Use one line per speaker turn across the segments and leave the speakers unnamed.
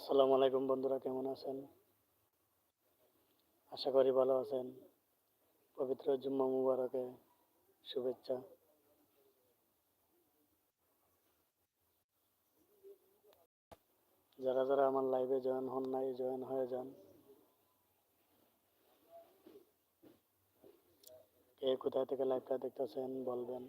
আসসালামু আলাইকুম বন্ধুরা, কেমন আছেন? আশা করি ভালো আছেন। পবিত্র জুম্মা মুবারকে শুভেচ্ছা। যারা যারা আমার লাইভে জয়েন হন নাই জয়েন হয়ে যান। কে কোথায় থেকে লাইভটা দেখতেছেন বলবেন।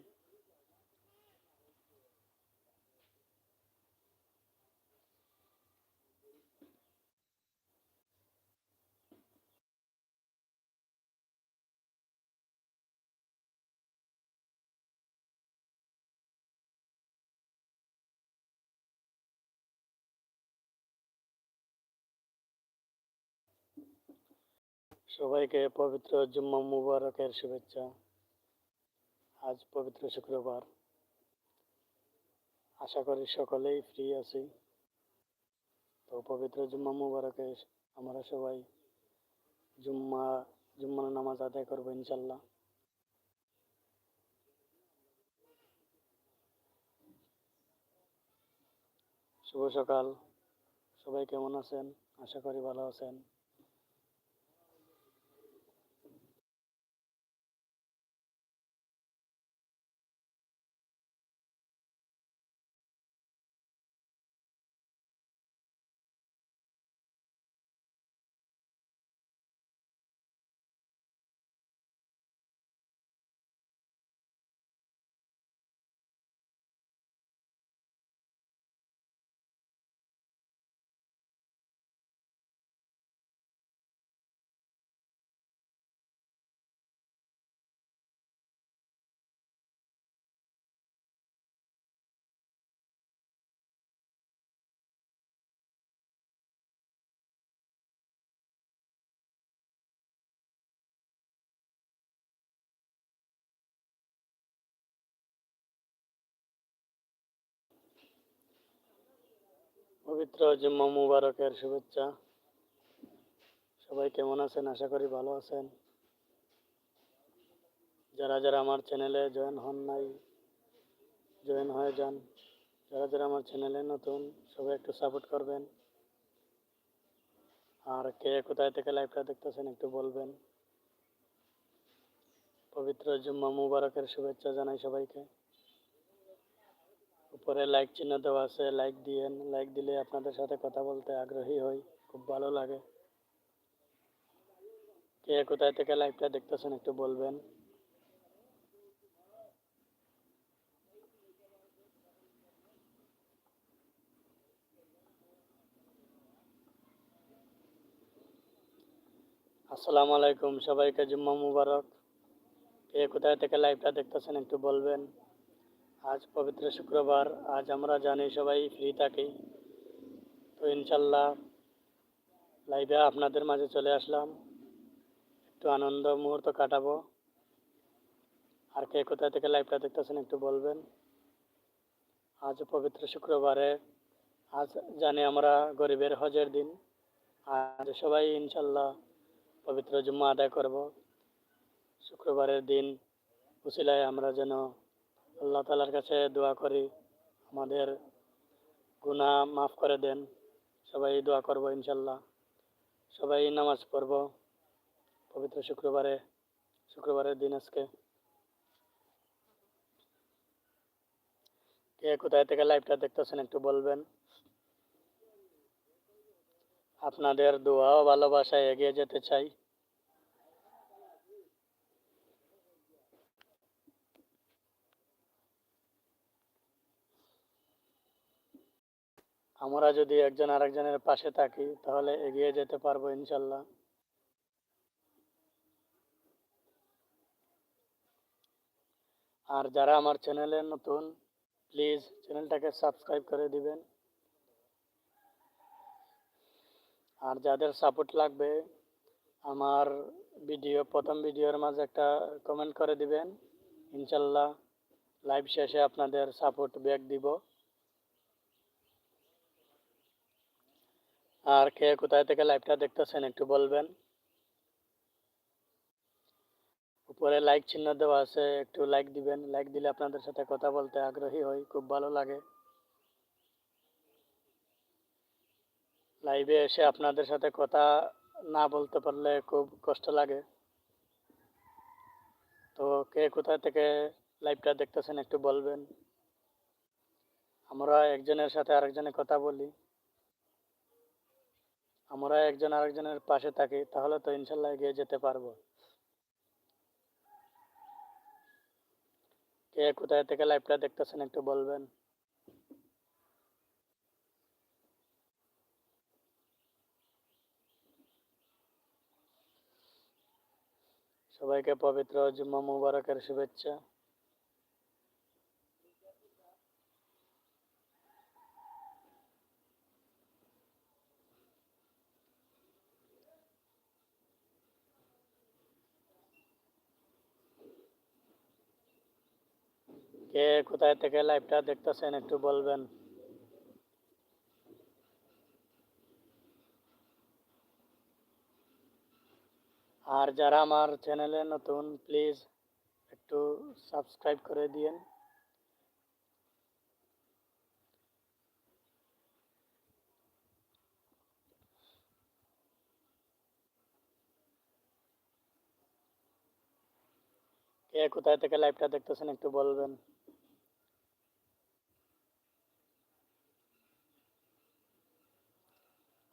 সবাইকে পবিত্র জুম্মা মুবারকের শুভেচ্ছা। আজ পবিত্র শুক্রবার। আশা করি সকলেই ফ্রি আছি। তো পবিত্র জুম্মা মুবারকে আমরা সবাই জুম্মা, জুম্মার নামাজ আদায় করব ইনশাল্লাহ শুভ সকাল। সবাই কেমন আছেন? আশা করি ভালো আছেন। পবিত্র জুম্মা মুবারকের শুভেচ্ছা। সবাই কেমন আছেন? আশা করি ভালো আছেন। যারা যারা আমার চ্যানেলে জয়েন হন নাই জয়েন হয়ে যান। যারা যারা আমার চ্যানেলে নতুন, সবাই একটু সাপোর্ট করবেন। আর কে কোথায় থেকে লাইভটা দেখতেছেন একটু বলবেন। পবিত্র জুম্মা মুবারকের শুভেচ্ছা জানাই সবাইকে। উপরে লাইক চিহ্ন দেওয়া আছে লাইক দিয়েন লাইক দিলে আপনাদের সাথে কথা বলতে আগ্রহী হই, খুব ভালো লাগে। কে কোথায় থেকে লাইভটা দেখতেছেন একটু বলবেন। আসসালামু আলাইকুম, সবাইকে জুম্মা মুবারক। কে কোথায় থেকে লাইভটা দেখতেছেন একটু বলবেন। আজ পবিত্র শুক্রবার, আজ আমরা জানি সবাই ফ্রি থাকি। তো ইনশাল্লাহ লাইভে আপনাদের মাঝে চলে আসলাম। একটু আনন্দ মুহূর্ত কাটাবো। আর কে কোথায় থেকে লাইভটা দেখতেছেন একটু বলবেন। আজ পবিত্র শুক্রবারে, আজ জানি আমরা গরিবের হজের দিন। আজ সবাই ইনশাল্লাহ পবিত্র জুম্মা আদায় করব। শুক্রবারের দিন উসিলায় আমরা যেন আল্লাহ তালার কাছে দোয়া করি, আমাদের গুনাহ মাফ করে দেন, সবাই দোয়া করব ইনশাল্লাহ সবাই নামাজ পড়ব, পবিত্র শুক্রবারে, শুক্রবারের দিন আজকে। কে কোথায় থেকে লাইভটা দেখতেছেন একটু বলবেন। আপনাদের দোয়া ও ভালোবাসায় এগিয়ে যেতে চাই। আমরা যদি একজন আরেকজনের পাশে থাকি, তাহলে এগিয়ে যেতে পারব ইনশাল্লাহ। আর যারা আমার চ্যানেলে নতুন, প্লিজ চ্যানেলটাকে সাবস্ক্রাইব করে দিবেন। আর যাদের সাপোর্ট লাগবে, আমার ভিডিও, প্রথম ভিডিওর মাঝে একটা কমেন্ট করে দিবেন। ইনশাল্লাহ, লাইভ শেষে আপনাদের সাপোর্ট ব্যাক দিব। আর কে কোথায় থেকে লাইভটা দেখতেছেন একটু বলবেন। উপরে লাইক চিহ্ন দেওয়া আছে, একটু লাইক দিবেন। লাইক দিলে আপনাদের সাথে কথা বলতে আগ্রহী হই, খুব ভালো লাগে। লাইভে এসে আপনাদের সাথে কথা না বলতে পারলে খুব কষ্ট লাগে। তো কে কোথা থেকে লাইভটা দেখতেছেন একটু বলবেন। আমরা একজনের সাথে আরেকজনের কথা বলি। আমরা একজন আরেকজনের পাশে থাকি, তাহলে তো ইনশাল্লাহ এগিয়ে যেতে পারব। কে কোথায় থেকে লাইভটা দেখতেছেন একটু বলবেন? সবাইকে পবিত্র জুম্মা মুবারকের শুভেচ্ছা। কে কোথায় থেকে লাইভটা দেখতেছেন একটু বলবেন। আর যারা আমার চ্যানেলে নতুন প্লিজ একটু সাবস্ক্রাইব করে দিয়েন। কে কোথায় থেকে লাইভটা দেখতেছেন একটু বলবেন।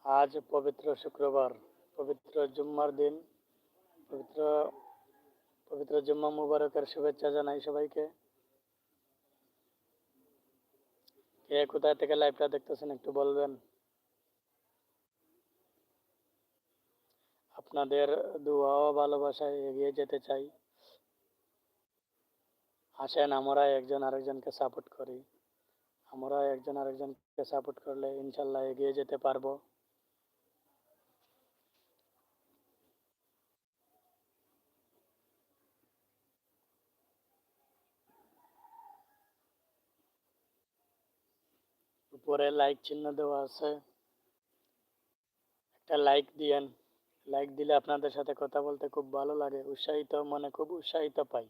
আজ পবিত্র শুক্রবার, পবিত্র জুম্মার দিন। পবিত্র পবিত্র জুম্মা মুবারকের শুভেচ্ছা জানাই সবাইকে। কে কোথায় থেকে লাইভটা দেখতেছেন একটু বলবেন? আপনাদের দোয়া ও ভালোবাসায় এগিয়ে যেতে চাই। আসেন, আমরা একজন আরেকজনকে সাপোর্ট করি। আমরা একজন আরেকজনকে সাপোর্ট করলে ইনশাল্লাহ এগিয়ে যেতে পারব। উপরে লাইক চিহ্ন দেওয়া আছে। একটা লাইক দিয়েন। লাইক দিলে আপনাদের সাথে কথা বলতে খুব ভালো লাগে, উৎসাহিত, মনে খুব উৎসাহিত পাই।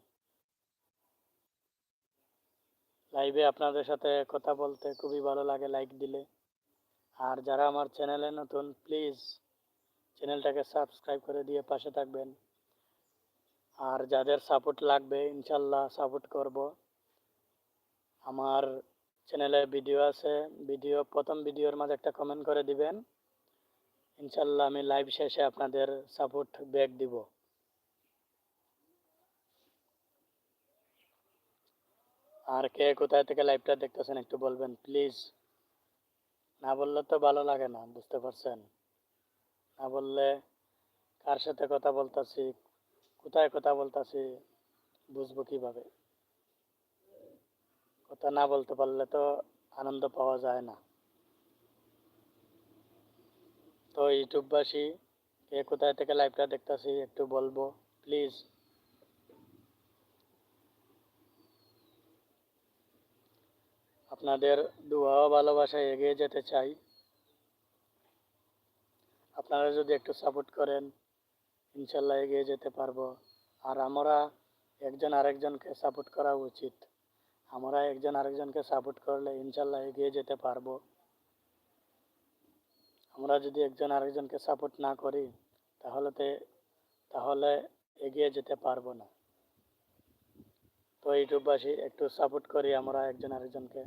লাইভে আপনাদের সাথে কথা বলতে খুবই ভালো লাগে লাইক দিলে। আর যারা আমার চ্যানেলে নতুন প্লিজ চ্যানেলটাকে সাবস্ক্রাইব করে দিয়ে পাশে থাকবেন। আর যাদের সাপোর্ট লাগবে, ইনশাল্লাহ সাপোর্ট করব। আমার চ্যানেলে ভিডিও আছে। ভিডিও প্রথম ভিডিওর মাঝে একটা কমেন্ট করে দিবেন। ইনশাল্লাহ আমি লাইভ শেষে আপনাদের সাপোর্ট ব্যাক দিব। আর কে কোথায় থেকে লাইভটা দেখতেছেন একটু বলবেন প্লিজ না বললে তো ভালো লাগে না, বুঝতে পারছেন? না বললে কার সাথে কথা বলতাছি, কোথায় কথা বলতাছি, বুঝব কীভাবে? কথা না বলতে পারলে তো আনন্দ পাওয়া যায় না। তো ইউটিউববাসী, কে কোথায় থেকে লাইভটা দেখতেছি একটু বলব প্লিজ আপনাদের দোয়া ভালোবাসায় এগিয়ে যেতে চাই। আপনারা যদি একটু সাপোর্ট করেন, ইনশাল্লাহ এগিয়ে যেতে পারব। আর আমরা একজন আরেকজনকে সাপোর্ট করা উচিত। আমরা একজন আরেকজনকে সাপোর্ট করলে ইনশাল্লাহ এগিয়ে যেতে পারব আমরা যদি একজন আরেকজনকে সাপোর্ট না করি তাহলে তে তাহলে এগিয়ে যেতে পারব না তো ইউটিউববাসী একটু সাপোর্ট করি আমরা একজন আরেকজনকে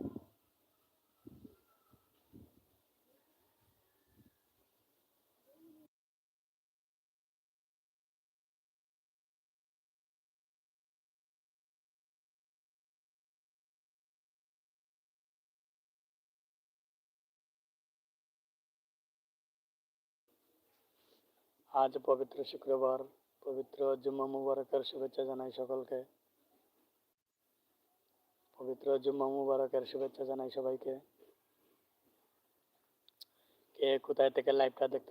আজ পবিত্র শুক্রবার, পবিত্র জুম্মা মুবারকের শুভেচ্ছা জানাই সকলকে। পবিত্র জুম্মা মুবারকের শুভেচ্ছা জানাই সবাইকে। কে কোথায় থেকে লাইভটা দেখতে